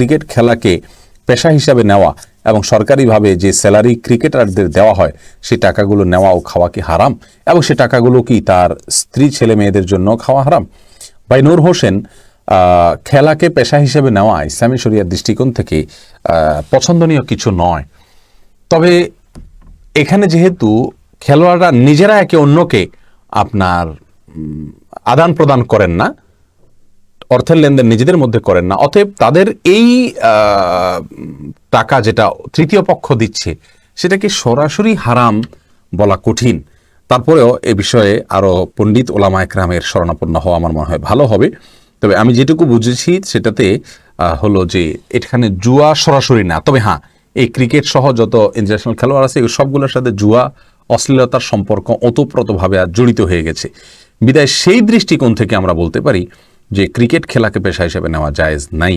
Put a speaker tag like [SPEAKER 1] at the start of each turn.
[SPEAKER 1] Cricket খেলাকে পেশা হিসাবে নেওয়া এবং সরকারিভাবে যে স্যালারি ক্রিকেটারদের দেওয়া হয় সেই টাকাগুলো নেওয়া ও খাওয়া কি হারাম? এবং সে টাকাগুলো কি তার স্ত্রী, ছেলে মেয়েদের জন্য খাওয়া হারাম? ভাই নূর হোসেন খেলাকে পেশা হিসেবে নেওয়া ইসলামী শরিয়ার দৃষ্টিকোণ থেকে পছন্দনীয় কিছু নয়। তবে এখানে যেহেতু খেলোয়াড়রা নিজেরা একে অন্যকে আপনার আদান প্রদান করেন না অর্থের লেনদেন নিজেদের মধ্যে করেন না। অতএব তাদের এই টাকা যেটা তৃতীয় পক্ষ দিচ্ছে, সেটাকে সরাসরি হারাম বলা কঠিন। তারপরেও এ বিষয়ে আরও পণ্ডিত ওলামা একরামের শরণাপন্ন হওয়া আমার মনে হয় ভালো হবে। তবে আমি যেটুকু বুঝেছি সেটাতে হলো যে এখানে জুয়া সরাসরি না। তবে হ্যাঁ এই ক্রিকেট সহ যত ইন্টারন্যাশনাল খেলোয়াড় আছে সবগুলোর সাথে জুয়া, অশ্লীলতার সম্পর্ক ওতপ্রোতভাবে আর জড়িত হয়ে গেছে। বিদায়, সেই দৃষ্টিকোণ থেকে আমরা বলতে পারি যে ক্রিকেট খেলাকে পেশা হিসেবে নেওয়া জায়েজ নাই।